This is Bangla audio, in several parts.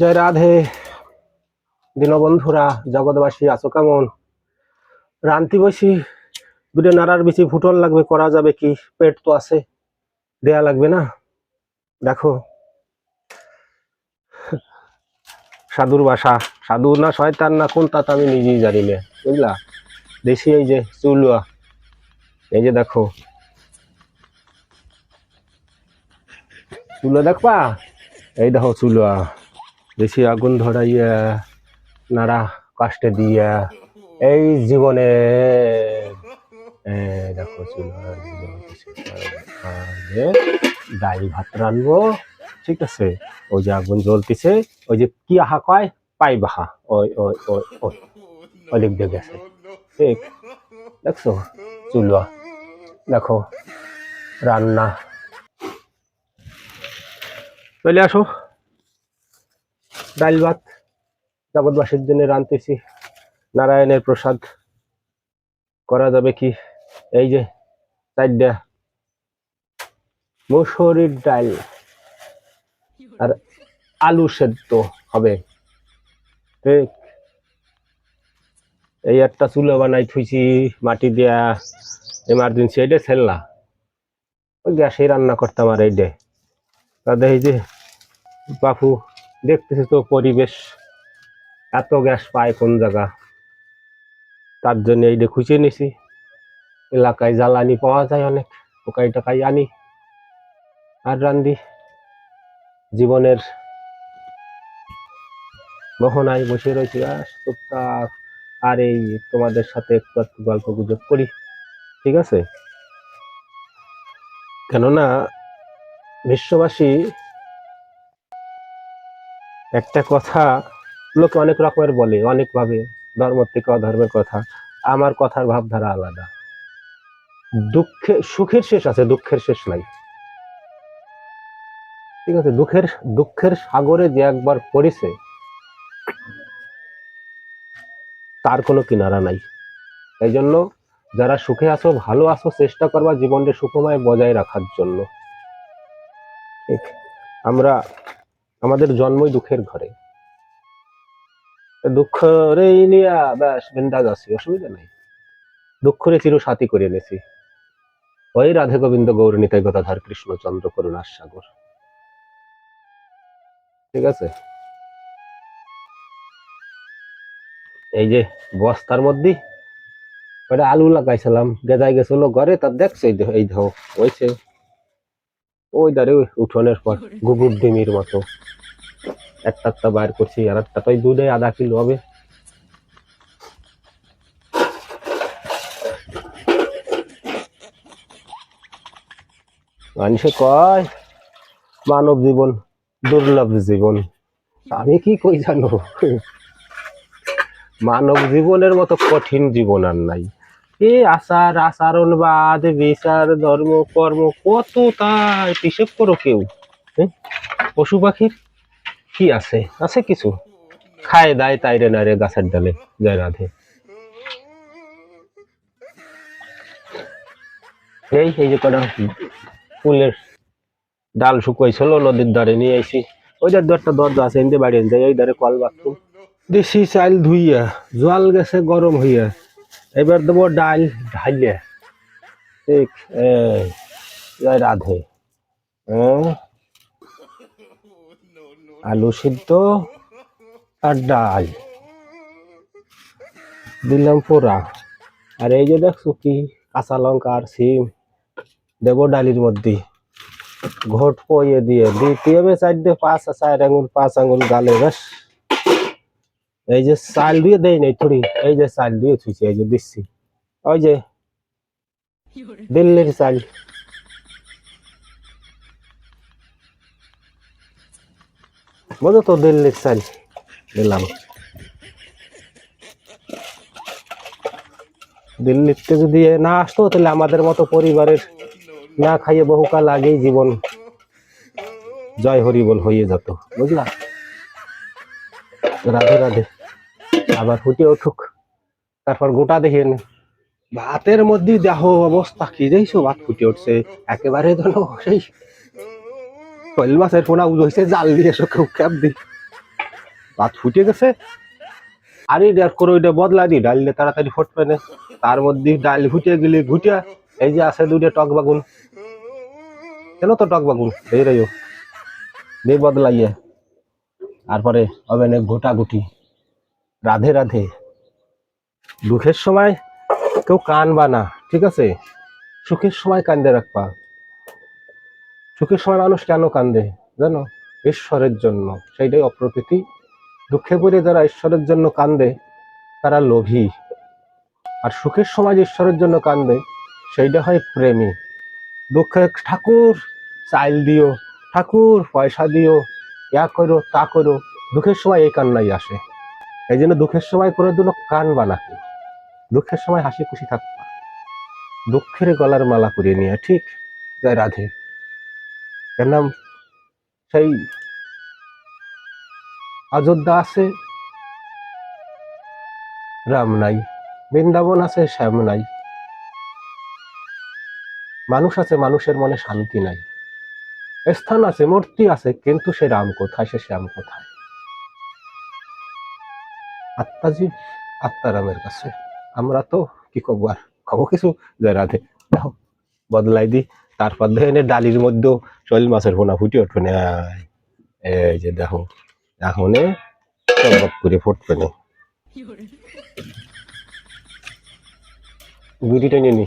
জয় রাধে। দীনবন্ধুরা, জগৎবাসী, আছো কেমন? রান্তি বসি, দুটো নাড়ার বেশি ফুটন লাগবে, করা যাবে কি? পেট তো আছে, দেয়া লাগবে না? দেখো। সাধুর বাসা। সাধু না শয়তান না কোন তা আমি নিজেই জানি না, বুঝলা? দেশি এই যে চুলুয়া। এই যে দেখো। চুলো দেখবা? এই দেখো চুলুয়া। বেশি আগুন ধরাইয়া, নাড়া কাষ্টে দিয়া, এই জীবনে দেখো ডাল ভাত রানবো, ঠিক আছে? ওই যে আগুন জ্বলতেছে, ওই যে কি আহা কয়? পাই বাহা ওই ওই ওই ওই দিক দিয়ে গেছে ঠিক, দেখছ? চুলুয়া দেখো, রান্না। চলে আসো। ডাল ভাত জগৎবাসীর জন্য রানতেছি নারায়ণের প্রসাদ। করা যাবে কি? এই যে চারটা মুসুরির ডাল আর আলু সেদ্ধ হবে। ঠিক। এই একটা চুলো বানাই থুইছি, মাটি দিয়া এমার্জেন্সি এইটা ছেললা ওই গ্যাসে রান্না করতাম আর এইটা তাদের এই যে বাপু দেখতেছি তো পরিবেশ, এত গ্যাস পায় কোন জায়গা? তার জন্য এইটা খুঁজে নিছি, এলাকায় জ্বালানি পাওয়া যায় অনেক পোকাই টাকাই আনি। আর রান্ধি, জীবনের মোহনায় বসে রয়েছি। টুকটাক আর এই তোমাদের সাথে একটু একটু গল্প গুজব করি, ঠিক আছে? কেননা, বিশ্ববাসী একটা কথা লোকে অনেক রকমের বলে, অনেকভাবে ধর্ম থেকে অধর্মের কথা। আমার কথার ভাবধারা আলাদা। দুঃখে, সুখের শেষ আছে, দুঃখের শেষ নাই। ঠিক আছে, দুঃখের দুঃখের সাগরে যে একবার পড়েছে, তার কোনো কিনারা নাই। এই জন্য যারা সুখে আছো, ভালো আছো, চেষ্টা করবা জীবনকে সুখময় বজায় রাখার জন্য। ঠিক, আমরা আমাদের জন্মই দুঃখের ঘরে। দুঃখ রে নিয়া ব্যাস বিন্দাজ আছি অসুবিধা নাই। দুঃখ রে চির সাথী করে এনেছি। ওই রাধে গোবিন্দ গৌর নিতাই গদাধার কৃষ্ণচন্দ্র করুণার সাগর। ঠিক আছে? এই যে বস্তার মধ্যে ওটা আলু লাগাইছিলাম গেজাই গেছিল, ঘরে তার দেখছে এই দেখো হয়েছে ওই দাঁড়ে ওই উঠোনের পর গুগুর ডিমির মতো। একটা একটা বাইর করছি আর একটা তো দুধে আধা কিলো হবে। মানুষে কয় মানব জীবন দুর্লভ জীবন। আমি কি কই জানো? মানব জীবনের মতো কঠিন জীবন আর নাই। এই আচার, আচরণবাদ, বিচার, ধর্ম, কর্ম, কত তাই হিসেব করো কেউ? পশু পাখির কি আছে? আছে কিছু? খায়, দায় তাইরে না রে, গাছের ডালে, জয় রাধে। এই এই যে কটা ফুলের ডাল শুকাইছিল, নদীর ধারে নিয়ে আইছি। ওই ধার একটা দরজা আছে, এনতে বাড়ি যায় ওই ধারে কল বাথরুম। দেশি চাল ধুইয়া, জল গেছে গরম হইয়া। এবার দেবো ডাল ঢাইলে। ঠিক রাধে। হ্যাঁ? আলু সিদ্ধ আর ডাল। দিলাম পোড়া। আর এই যে দেখছ কি, কাঁচা লঙ্কা আর সিম। দেবো ডালির মধ্যে। ঘোট পয়ে দিয়ে দিতে হবে চারটে, পাঁচ, চার আঙুল, পাঁচ আঙুল গালে ব্যাস এই যে চাল দিয়ে দেই নাই থুড়ি, এই যে চাল দিয়ে থুইছি, এই যে দিচ্ছি। ওই যে দিল্লির চাল। বোঝো তো দিল্লির চাল দিলাম। দিল্লিতে যদি না আসতো, তাহলে আমাদের মতো পরিবারের না খাইয়ে বহুকাল আগেই জীবন জয় হরি বল হয়ে যেত, বুঝলা? রাধে রাধে। আবার ফুটে উঠুক। তারপর গোটা দেখেন, ভাতের মধ্যে দেহ অবস্থা কি যাইছো ভাত ফুটে উঠছে, একেবারে যেন সেই শৈল মাছের পোনা হয়েছে জাল দিয়ে এসো কেউ ক্যাপ দি ভাত ফুটে গেছে। আর ডাল করে ওইটা বদলা দি দিয়ে তাড়াতাড়ি ফুটবে না। তার মধ্যে ডাল ফুটে গেলে ঘুটিয়া এই যে আছে দুইটা টক বাগুন। কেন তো টক বাগুন? এই রে দিয়ে বদলাইয়ে। তারপরে ওভেনে গোটা গুটি। রাধে রাধে। দুঃখের সময় কেউ কানবা না, ঠিক আছে? সুখের সময় কান্দে রাখবা। সুখের সময় মানুষ কেন কান্দে, জানো? ঈশ্বরের জন্য, সেইটাই অপ্রকৃতি। দুঃখে পড়ে যারা ঈশ্বরের জন্য কান্দে, তারা লোভী। আর সুখের সময় যে ঈশ্বরের জন্য কান্দে, সেইটা হয় প্রেমী। দুঃখে ঠাকুর চাইল দিও, ঠাকুর পয়সা দিও, ইয়া করো, তা করো, দুঃখের সময় এই কান্নাই আসে। এই জন্য দুঃখের সময় করে দিল কান না দুঃখের সময় হাসি খুশি থাকবা দুঃখের গলার মালা করিয়ে নিয়ে, ঠিক? জয় রাধে। নাম সেই অযোধ্যা আছে, রাম নাই, বৃন্দাবন আছে, শ্যাম নাই। মানুষ আছে, মানুষের মনে শান্তি নাই। স্থান আছে, মূর্তি আছে, কিন্তু সে রাম কোথায়, সে শ্যাম কোথায়? আত্মাজি আত্মারামের কাছে। আমরা তো কি করব আর? খাব কিছু? জয় রাধে। দেখো বদলাই দি। তারপর দেখে ডালির মধ্যেও শৈল মাছের ফোনা ফুটে উঠবে না। এই যে দেখো এখন চকবক করে ফুটবে না। বিড়িটা নিয়ে নি।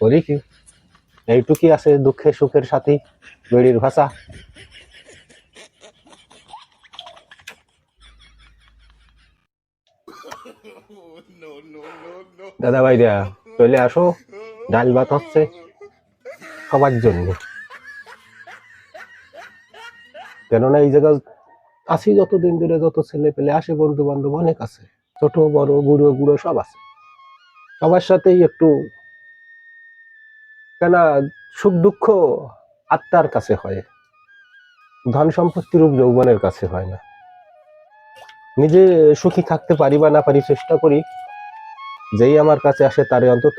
করি কি? এইটুকি আছে দুঃখে সুখের সাথী। বেড়ির ভাষা। দাদা ভাইরা চলে আসো, ডাল ভাত হচ্ছে সবার জন্য। কেননা এই জায়গা আছি যতদিন ধরে, যত ছেলে পেলে আসে বন্ধু বান্ধব অনেক আছে, ছোট, বড়, বুড়ো বুড়ো সব আছে। সবার সাথেই একটু কেন সুখ দুঃখ আত্মার কাছে হয়। ধন সম্পত্তি রূপ যৌবনের কাছে হয় না। নিজে সুখী থাকতে পারি বা না পারি চেষ্টা করি যেই আমার কাছে আসে তারে অন্তত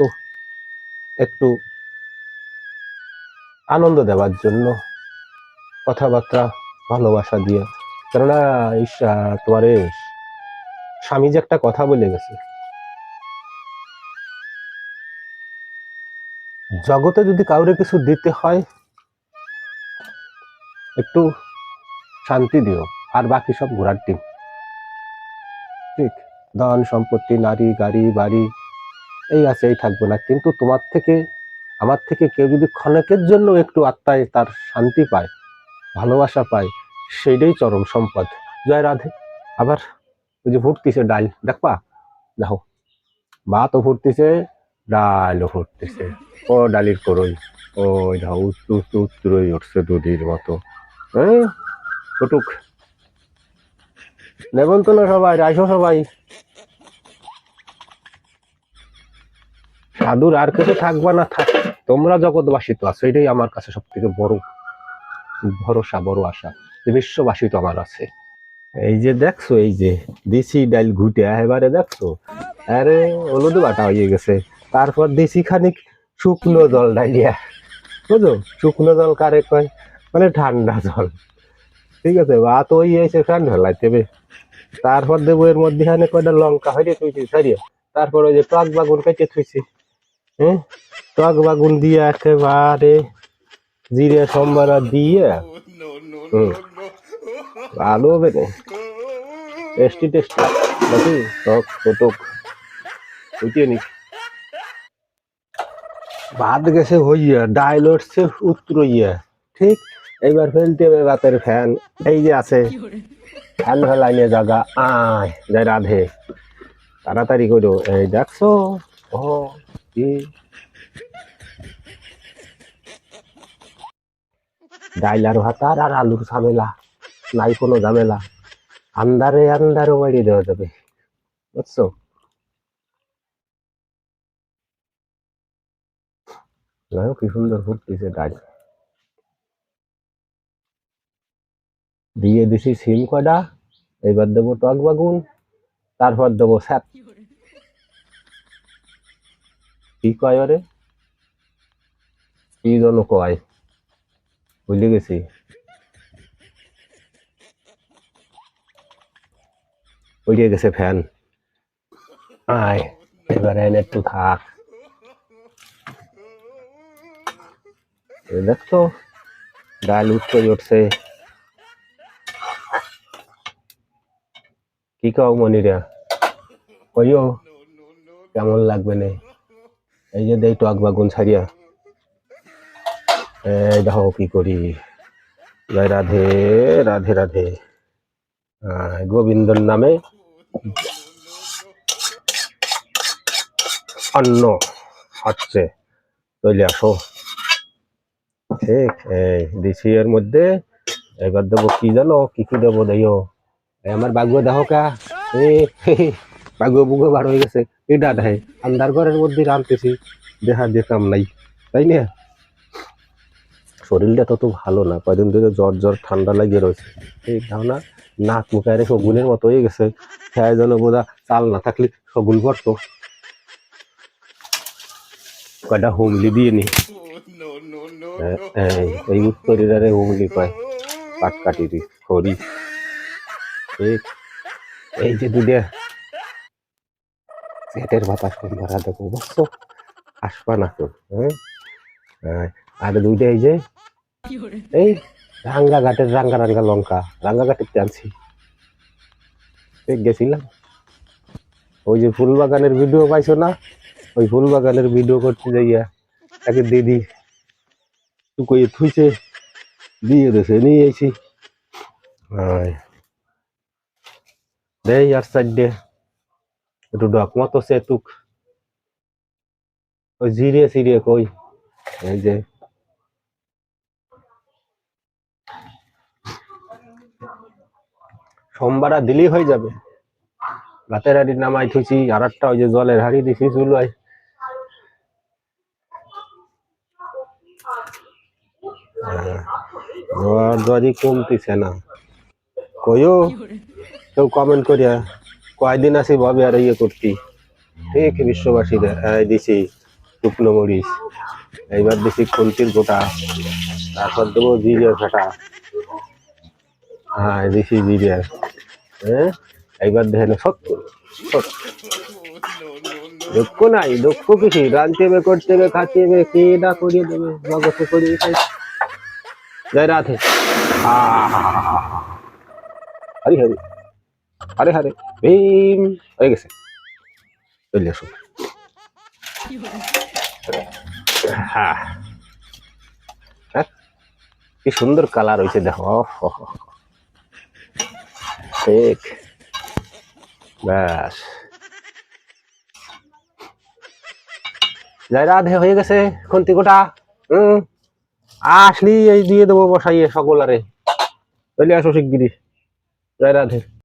একটু আনন্দ দেওয়ার জন্য কথাবার্তা, ভালোবাসা দিয়ে। কেননা ঈশা তোমার স্বামী যে একটা কথা বলে গেছে। জগতে যদি কাউরে কিছু দিতে হয়, একটু শান্তি দিও। আর বাকি সব ঘোরার টিম ঠিক? ধন সম্পত্তি, নারী, গাড়ি, বাড়ি, এই আছে, এই থাকবে না। কিন্তু তোমার থেকে, আমার থেকে কেউ যদি ক্ষণেকের জন্য একটু আত্মায় তার শান্তি পায়, ভালোবাসা পায়, সেইটাই চরম সম্পদ। জয় রাধে। আবার ওই যে ফুটতিছে ডাল, দেখবা? দেখো ভাতও ফুটতিছে, ডালও ফুটতেছে। ও ডালির করই, ওই দেখো উত্তু উত্তু উত্তরই উঠছে দুধের মতো। হ্যাঁ? নেবন তো না সবাই, রাইসো সবাই। সাধুর আর কিছু থাকবা না, থাক। তোমরা জগৎবাসী তো আছো, এটাই আমার কাছে সব থেকে বড় ভরসা, বড় আশা। যে তো আমার আছে। এই যে দেখছ, এই যে দেশি ডাইল ঘুটে এবারে দেখছ? আরে, হলুদ বাটা হয়ে গেছে। তারপর দেশি খানিক শুকনো জল ডাইলিয়া। বুঝো? শুকনো জল কারে কয়? মানে ঠান্ডা জল। ঠিক আছে ভাত ওই এসে ফ্যান ফেলাই দেবে। তারপর দেবো এর মধ্যে খানে কয়টা লঙ্কা হইরে থুইছি সারিয়ে তারপর ওই যে টক বাগুন কেটে থুইছি হ্যাঁ? টক বাগুন দিয়ে একেবারে জিরে, সম্বার দিয়ে, হুম ভালো হবে না। Tasty tasty. নাকি? টক ফটক উঠিয়ে নি। ভাত গেছে হইয়া, ডাইল উঠছে উত্তর ইয়া ঠিক এইবার ফেলতে হবে ভাতের ফ্যান। এই যে আছে ফ্যান ফেলাই নিয়ে জায়গা আয় জয় রাধে। তাড়াতাড়ি করো। এই দেখছ? ও কি? ডাইল আর ভাত আর আলুর ঝামেলা। নাই কোনো ঝামেলা। আন্দারে আন্দারে বাড়ি দেওয়া যাবে। বুঝছ? কি সুন্দর ফুটতেছে ডাল দিয়ে দিছি সিম কটা এবার দেবো টক বাগুন, তারপর দেবো স্যাপ। কি কয় ওরে? কি যেন কয়? ভুলে গেছি। উড়িয়ে গেছে ফ্যান। আয়, এবারে এনে একটু থাক। দেখছ ডাল উঠতে উঠছে। কি কাও মনিরা। কইও, কেমন লাগবে নে? এই যে দেই টক বাগুন ছাড়িয়া। এই দেখো কি করি। জয় রাধে রাধে রাধে। গোবিন্দর নামে অন্ন হচ্ছে। চলে আসো। ঠিক, এই দিছি এর মধ্যে। এবার দেবো কি জানো, কি কি দেবো এই আমার বাগুয়া দেখো কা। বাগুয়া বুগো বার হয়ে গেছে। এটা দেয় আন্দার ঘরের মধ্যে রাঁধতেছি দেখা দেখাম নাই। তাই না? শরীরটা তত ভালো না, কয়দিন ধরে জ্বর জ্বর, ঠান্ডা লাগিয়ে রয়েছে। এই ধারণা নাক মুখায় শগুনের মতো হয়ে গেছে। খেয়ে যেন বোধা চাল না থাকলে শগুন পড়তো। কয়টা হুমলি দিয়ে নি। এই উত্তরের হুমলি পায়। পাটকাটিরি খড়ি। ঠিক এই যে দুধে পেটের বাতাস কম ধরা দেখো বুঝছ আসবা না তো হ্যাঁ? হ্যাঁ, আর দুইটা এই যে এই রাঙ্গা ঘাটের রাঙ্গা রাঙ্গা লঙ্কা রাঙ্গা ঘাটের এই গেছিলাম। ওই যে ফুল বাগানের ভিডিও পাইছো না? ওই ফুল বাগানের ভিডিও করতে যাইয়া তাকে দিদি টুকইয়ে থুইছে দিয়ে দেছে নিয়ে এসি দেই আর সাইডে একটু ডক মতো সে টুক ওই জিরে সিরে কই এই যে সোমবার দিলেই হয়ে যাবে। রাতের হাড়ি নামাই থুইছি আর একটা ওই যে জলের হাড়ি দিছি চুলাই জ্বর জ্বরই কমতিছে না। কইও? কেউ কমেন্ট করিয়া কয়দিন আছি ভাবে আর ইয়ে করতি ঠিক বিশ্ববাসী দিছি শুকনো মরিচ এইবার দিছি খুন্তির গোটা তারপর দেবো জিরে ফাটা হ্যাঁ দিছি জিরে হ্যাঁ এইবার দেখেন সত্য দুঃখ নাই দুঃখ কিছু রাঁধতে হবে করতে হবে খাতে হবে কে না করিয়ে দেবে মগজ করিয়ে জয় রাধে আহা হরি হরি হরে হারে ভীম, হয়ে গেছে। চলে আসো হ্যাঁ। কি সুন্দর কালার হয়েছে, দেখো। ঠিক। ব্যাস। জয় রাধে, হয়ে গেছে খুন্তি গোটা। হম আসলি এই দিয়ে দেবো বসাইয়ে সকলারে। চলে আসো শিগগিরি জয় রাধে।